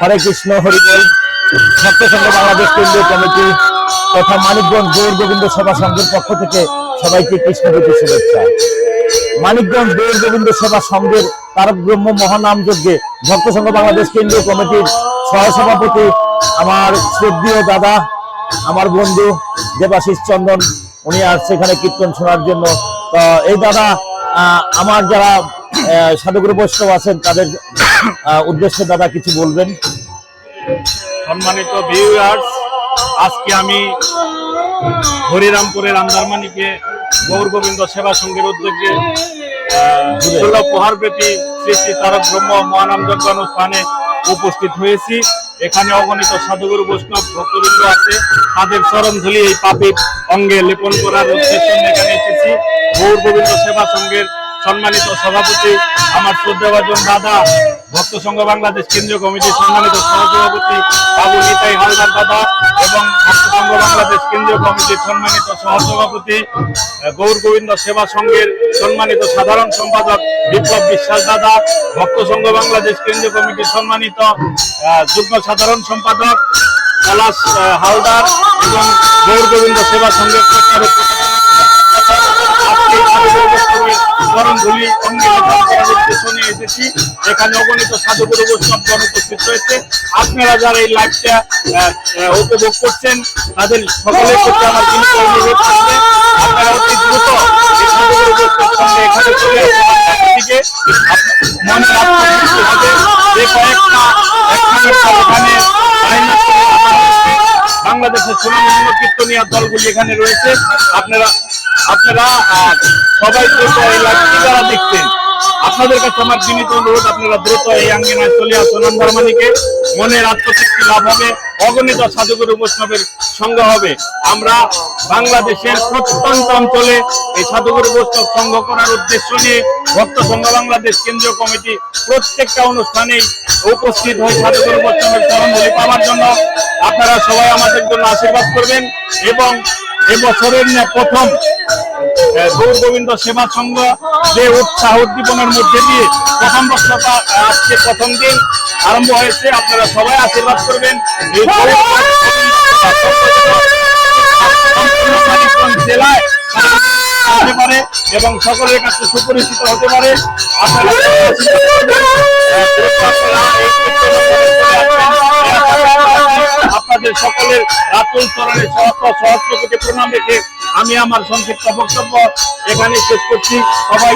হরে কৃষ্ণ হরিবল ভক্ত সংঘ বাংলাদেশ কেন্দ্রীয় কমিটি তথা মানিকগঞ্জ গৌর গোবিন্দ সভা সংঘের পক্ষ থেকে সবাইকে কৃষ্ণপতি শুভেচ্ছা। মানিকগঞ্জ গৌর গোবিন্দ সভা সংঘের তারক ব্রহ্ম মহানাম যজ্ঞে ভক্ত সংঘ বাংলাদেশ কেন্দ্রীয় কমিটির সহসভাপতি আমার শ্রদ্ধীয় দাদা, আমার বন্ধু দেবাশিস চন্দন, উনি আর সেখানে কীর্তন শোনার জন্য। এই দাদা আমার যারা সাধুগুরু বৈষ্ণব আছেন, তাদের উদ্দেশ্যে দাদা কিছু বলবেন? সম্মানিত ভিউয়ার্স আজকে আমি হরিরামপুরের আমদারমানিকে গৌর গোবিন্দ সেবা সংঘের উদ্যোগে ষোল প্রহার ব্যাপী শ্রী শ্রী তারক ব্রহ্ম মহানাম যজ্ঞ অনুষ্ঠানে উপস্থিত হয়েছি। এখানে অগণিত সাধুগুরু বৈষ্ণব ভক্তবৃন্দ আছে। তাদের চরণ ধুলি এই পাপির অঙ্গে লেপন করার উদ্দেশ্যে এখানে এসেছি। গৌর গোবিন্দ সেবা সংঘের সম্মানিত সভাপতি, আমার শ্রদ্ধাভাজন দাদা, ভক্ত সংঘ বাংলাদেশ কেন্দ্রীয় কমিটির সম্মানিত সহসভাপতি বাবু নিতাই হালদার দাদা এবং ভক্ত সংঘ বাংলাদেশ কেন্দ্রীয় কমিটির সম্মানিত সহসভাপতি গৌর গোবিন্দ সেবা সংঘের সম্মানিত সাধারণ সম্পাদক বিপ্লব বিশ্বাস দাদা, ভক্ত সংঘ বাংলাদেশ কেন্দ্রীয় কমিটির সম্মানিত যুগ্ম সাধারণ সম্পাদক পলাশ হালদার এবং গৌর গোবিন্দ সেবা সংঘের নিয়ে এসেছি এখানে অগণিত সাধুগুরু বৈষ্ণবগণ উপস্থিত রয়েছে। আপনারা যারা এই লাইভটা উপভোগ করছেন, তাদের সকলের প্রতি আমার বিনীত অনুরোধ আপনারা অতি দ্রুত বৈষ্ণব সঙ্গে এখানে মনে যে কয়েকটা এখানে বাংলাদেশের সুনামধন্য কীর্তনিয়া দলগুলি এখানে রয়েছে। আপনারা আপনারা সবাই দ্রুত এই লাইভটি যারা দেখছেন। আপনাদের কাছে আমার বিনীত অনুরোধ, আপনারা দ্রুত এই আঙ্গিনায় চলে আসুন। আন্দারমানিকে মনের আত্মতৃপ্তি লাভ হবে। অগণিত সাধুগুরু বৈষ্ণবের সঙ্গ হবে। আমরা বাংলাদেশের প্রত্যন্ত অঞ্চলে এই সাধুগুরু বৈষ্ণব সংঘ করার উদ্দেশ্য নিয়ে ভক্ত সংঘ বাংলাদেশ কেন্দ্রীয় কমিটি প্রত্যেকটা অনুষ্ঠানেই উপস্থিত হয়ে সাধুগুরু বৈষ্ণবের চরণধুলি পাওয়ার জন্য আপনারা সবাই আমাদের জন্য আশীর্বাদ করবেন এবং এবছরের প্রথম গৌর গোবিন্দ সেবা সংঘ যে উৎসাহ উদ্দীপনের মধ্যে দিয়ে প্রথম বর্ষটা আজকে প্রথম দিন আরম্ভ হয়েছে, আপনারা সবাই আশীর্বাদ করবেন। জেলায় হতে পারে এবং সকলের কাছে সুপরিচিত হতে পারে আপনাদের সকলের রাতুল চরণে সহস্র সহস্র কোটি প্রণাম রেখে আমি আমার সংক্ষিপ্ত বক্তব্য এখানে শেষ করছি। সবাই